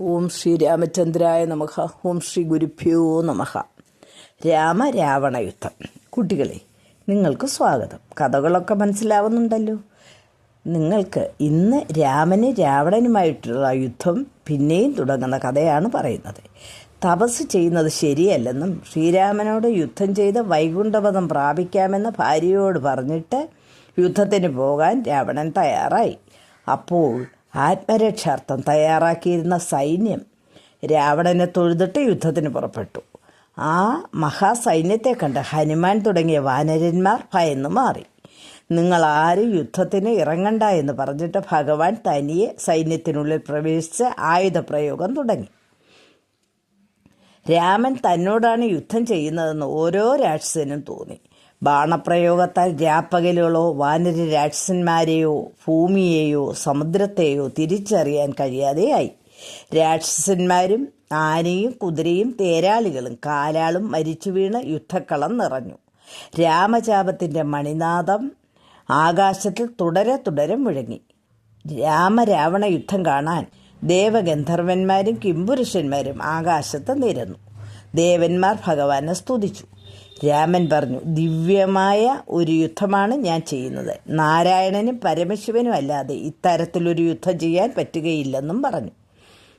ഓം ശ്രീ രാമചന്ദ്രായ നമഹ ഓം ശ്രീ ഗുരുഭ്യോ നമഹ രാമ രാവണ യുദ്ധം. കുട്ടികളെ നിങ്ങൾക്ക് സ്വാഗതം. കഥകളൊക്കെ മനസ്സിലാവുന്നുണ്ടല്ലോ. നിങ്ങൾക്ക് ഇന്ന് രാമന് രാവണനുമായിട്ടുള്ള യുദ്ധം പിന്നെയും തുടങ്ങുന്ന കഥയാണ് പറയുന്നത്. തപസ് ചെയ്യുന്നത് ശരിയല്ലെന്നും ശ്രീരാമനോട് യുദ്ധം ചെയ്ത് വൈകുണ്ഠപദം പ്രാപിക്കാമെന്ന് ഭാര്യയോട് പറഞ്ഞിട്ട് യുദ്ധത്തിന് പോകാൻ രാവണൻ തയ്യാറായി. അപ്പോൾ ആത്മരക്ഷാർത്ഥം തയ്യാറാക്കിയിരുന്ന സൈന്യം രാവണനെ തൊഴുതിട്ട് യുദ്ധത്തിന് പുറപ്പെട്ടു. ആ മഹാസൈന്യത്തെ കണ്ട് ഹനുമാൻ തുടങ്ങിയ വാനരന്മാർ ഭയന്നു മാറി. നിങ്ങൾ ആരും യുദ്ധത്തിന് ഇറങ്ങണ്ട എന്ന് പറഞ്ഞിട്ട് ഭഗവാൻ തനിയെ സൈന്യത്തിനുള്ളിൽ പ്രവേശിച്ച് ആയുധപ്രയോഗം തുടങ്ങി. രാമൻ തന്നോടാണ് യുദ്ധം ചെയ്യുന്നതെന്ന് ഓരോ രാക്ഷസനും തോന്നി. ബാണപ്രയോഗത്താൽ രാപ്പകലുകളോ വാനര രാക്ഷസന്മാരെയോ ഭൂമിയെയോ സമുദ്രത്തെയോ തിരിച്ചറിയാൻ കഴിയാതെയായി. രാക്ഷസന്മാരും ആനയും കുതിരയും തേരാളികളും കാലാളും മരിച്ചു വീണ് യുദ്ധക്കളം നിറഞ്ഞു. രാമചാപത്തിന്റെ മണിനാദം ആകാശത്തിൽ തുടരെ തുടരെ മുഴങ്ങി. രാമരാവണ യുദ്ധം കാണാൻ ദേവഗന്ധർവന്മാരും കിംപുരുഷന്മാരും ആകാശത്ത് നിരന്നു. ദേവന്മാർ ഭഗവാനെ സ്തുതിച്ചു. രാമൻ പറഞ്ഞു ദിവ്യമായ ഒരു യുദ്ധമാണ് ഞാൻ ചെയ്യുന്നത്. നാരായണനും പരമശിവനും അല്ലാതെ ഇത്തരത്തിലൊരു യുദ്ധം ചെയ്യാൻ പറ്റുകയില്ലെന്നും പറഞ്ഞു.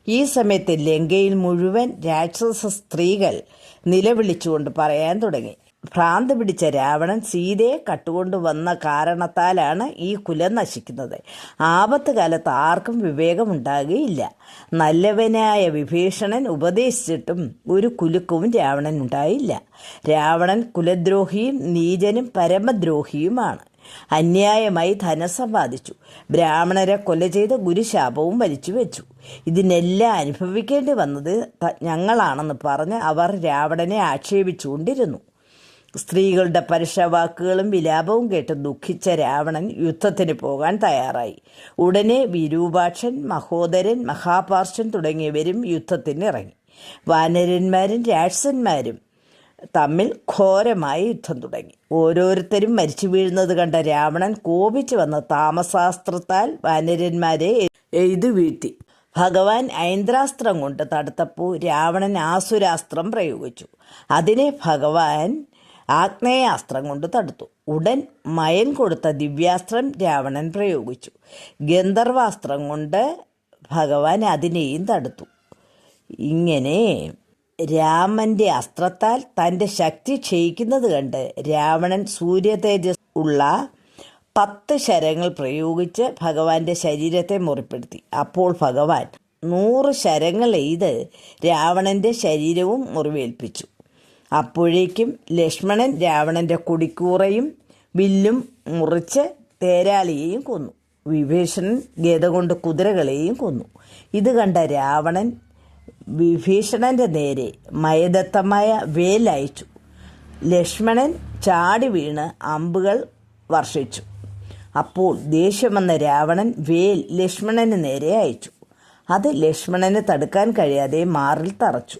ഈ സമയത്ത് ലങ്കയിൽ മുഴുവൻ രാക്ഷസ സ്ത്രീകൾ നിലവിളിച്ചുകൊണ്ട് പറയാൻ തുടങ്ങി. ഭ്രാന്ത് പിടിച്ച രാവണൻ സീതയെ കട്ടുകൊണ്ട് വന്ന കാരണത്താലാണ് ഈ കുലം നശിക്കുന്നത്. ആപത്ത് കാലത്ത് ആർക്കും വിവേകമുണ്ടാകുകയില്ല. നല്ലവനായ വിഭീഷണൻ ഉപദേശിച്ചിട്ടും ഒരു കുലുക്കവും രാവണൻ ഉണ്ടായില്ല. രാവണൻ കുലദ്രോഹിയും നീചനും പരമദ്രോഹിയുമാണ്. അന്യായമായി ധനം സമ്പാദിച്ചു. ബ്രാഹ്മണരെ കൊല ചെയ്ത് ഗുരുശാപവും വലിച്ചു വെച്ചു. ഇതിനെല്ലാം അനുഭവിക്കേണ്ടി വന്നത് ഞങ്ങളാണെന്ന് പറഞ്ഞ് അവർ രാവണനെ ആക്ഷേപിച്ചുകൊണ്ടിരുന്നു. സ്ത്രീകളുടെ പരുഷവാക്കുകളും വിലാപവും കേട്ട് ദുഃഖിച്ച രാവണൻ യുദ്ധത്തിന് പോകാൻ തയ്യാറായി. ഉടനെ വിരൂപാക്ഷൻ മഹോദരൻ മഹാപാർശ്വൻ തുടങ്ങിയവരും യുദ്ധത്തിന് ഇറങ്ങി വാനരന്മാരും രാക്ഷസന്മാരും തമ്മിൽ ഘോരമായ യുദ്ധം തുടങ്ങി. ഓരോരുത്തരും മരിച്ചു വീഴുന്നത് കണ്ട രാവണൻ കോപിച്ചു വന്ന താമസാസ്ത്രത്താൽ വാനരന്മാരെ എഴുതു വീഴ്ത്തി. ഭഗവാൻ ഐന്ദ്രാസ്ത്രം കൊണ്ട് തടുത്തപ്പോൾ രാവണൻ ആസുരാസ്ത്രം പ്രയോഗിച്ചു. അതിനെ ഭഗവാൻ ആഗ്നേയാസ്ത്രം കൊണ്ട് തടുത്തു. ഉടൻ മയൻ കൊടുത്ത ദിവ്യാസ്ത്രം രാവണൻ പ്രയോഗിച്ചു. ഗന്ധർവാസ്ത്രം കൊണ്ട് ഭഗവാൻ അതിനെയും തടുത്തു. ഇങ്ങനെ രാമന്റെ അസ്ത്രത്താൽ തന്റെ ശക്തി ക്ഷയിക്കുന്നത് കണ്ട് രാവണൻ സൂര്യതേജസ് ഉള്ള പത്ത് ശരങ്ങൾ പ്രയോഗിച്ച് ഭഗവാന്റെ ശരീരത്തെ മുറിപ്പെടുത്തി. അപ്പോൾ ഭഗവാൻ നൂറ് ശരങ്ങൾ എയ്ത് രാവണന്റെ ശരീരവും മുറിവേൽപ്പിച്ചു. അപ്പോഴേക്കും ലക്ഷ്മണൻ രാവണന്റെ കൊടിക്കൂറയും വില്ലും മുറിച്ച് തേരാളിയെയും കൊന്നു. വിഭീഷണൻ ഗത കൊണ്ട് കുതിരകളെയും കൊന്നു. ഇത് കണ്ട രാവണൻ വിഭീഷണന്റെ നേരെ മയദത്തമായ വേലയച്ചു. ലക്ഷ്മണൻ ചാടി വീണ് അമ്പുകൾ വർഷിച്ചു. അപ്പോൾ ദേഷ്യം വന്ന രാവണൻ വേൽ ലക്ഷ്മണന് നേരെ അയച്ചു. അത് ലക്ഷ്മണന് തടുക്കാൻ കഴിയാതെ മാറിൽ തറച്ചു.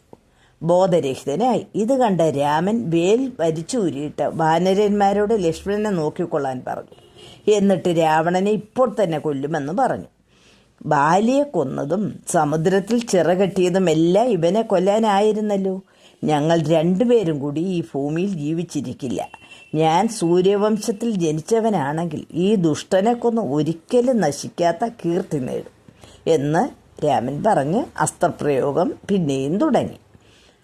ബോധരഹിതനായി. ഇത് കണ്ട രാമൻ വേൽ വലിച്ചൂരിയിട്ട് വാനരന്മാരോട് ലക്ഷ്മണനെ നോക്കിക്കൊള്ളാൻ പറഞ്ഞു. എന്നിട്ട് രാവണനെ ഇപ്പോൾ തന്നെ കൊല്ലുമെന്ന് പറഞ്ഞു. ബാലിയെ കൊന്നതും സമുദ്രത്തിൽ ചിറകെട്ടിയതും എല്ലാം ഇവനെ കൊല്ലാനായിരുന്നല്ലോ. ഞങ്ങൾ രണ്ടുപേരും കൂടി ഈ ഭൂമിയിൽ ജീവിച്ചിരിക്കില്ല. ഞാൻ സൂര്യവംശത്തിൽ ജനിച്ചവനാണെങ്കിൽ ഈ ദുഷ്ടനെ കൊന്ന് ഒരിക്കലും നശിക്കാത്ത കീർത്തി നേടും. എന്ന് രാമൻ പറഞ്ഞ് അസ്ത്രപ്രയോഗം പിന്നെയും തുടങ്ങി.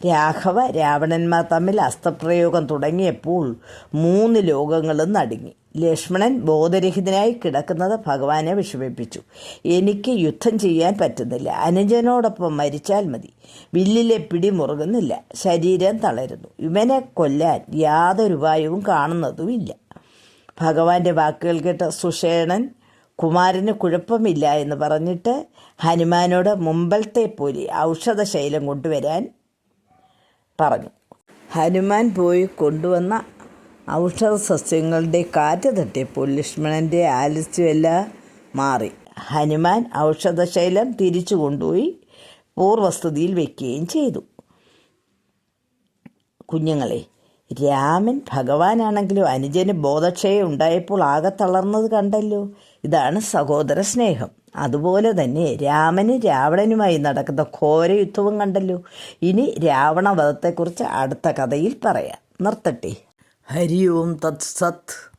രാഘവ രാവണന്മാർ തമ്മിൽ അസ്ത്രപ്രയോഗം തുടങ്ങിയപ്പോൾ മൂന്ന് ലോകങ്ങളും നടുങ്ങി. ലക്ഷ്മണൻ ബോധരഹിതനായി കിടക്കുന്നത് ഭഗവാനെ വിഷമിപ്പിച്ചു. എനിക്ക് യുദ്ധം ചെയ്യാൻ പറ്റുന്നില്ല. അനുജനോടൊപ്പം മരിച്ചാൽ മതി. വില്ലിലെ പിടി മുറുകുന്നില്ല ശരീരം തളരുന്നു. ഇവനെ കൊല്ലാൻ യാതൊരു ഉപായവും കാണുന്നതുമില്ല. ഭഗവാന്റെ വാക്കുകൾ കേട്ട സുഷേണൻ കുമാരന് കുഴപ്പമില്ല എന്ന് പറഞ്ഞിട്ട് ഹനുമാനോട് മുമ്പലത്തെ പോലെ ഔഷധശൈലം കൊണ്ടുവരാൻ പറഞ്ഞു. ഹനുമാൻ പോയി കൊണ്ടുവന്ന ഔഷധ സസ്യങ്ങളുടെ കാറ്റ് തട്ടിയപ്പോൾ ലക്ഷ്മണന്റെ ആലസ്യമെല്ലാം മാറി. ഹനുമാൻ ഔഷധശൈലം തിരിച്ചു കൊണ്ടുപോയി പൂർവസ്തുതിയിൽ വയ്ക്കുകയും ചെയ്തു. കുഞ്ഞുങ്ങളെ രാമൻ ഭഗവാനാണെങ്കിലും അനുജന് ബോധക്ഷയം ഉണ്ടായപ്പോൾ ആകെ തളർന്നത് കണ്ടല്ലോ. ഇതാണ് സഹോദര സ്നേഹം അതുപോലെ തന്നെ രാമന് രാവണനുമായി നടക്കുന്ന ഘോരയുദ്ധവും കണ്ടല്ലോ. ഇനി രാവണവധത്തെക്കുറിച്ച് അടുത്ത കഥയിൽ പറയാം. നിർത്തട്ടെ. ഹരി ഓം തത് സത്.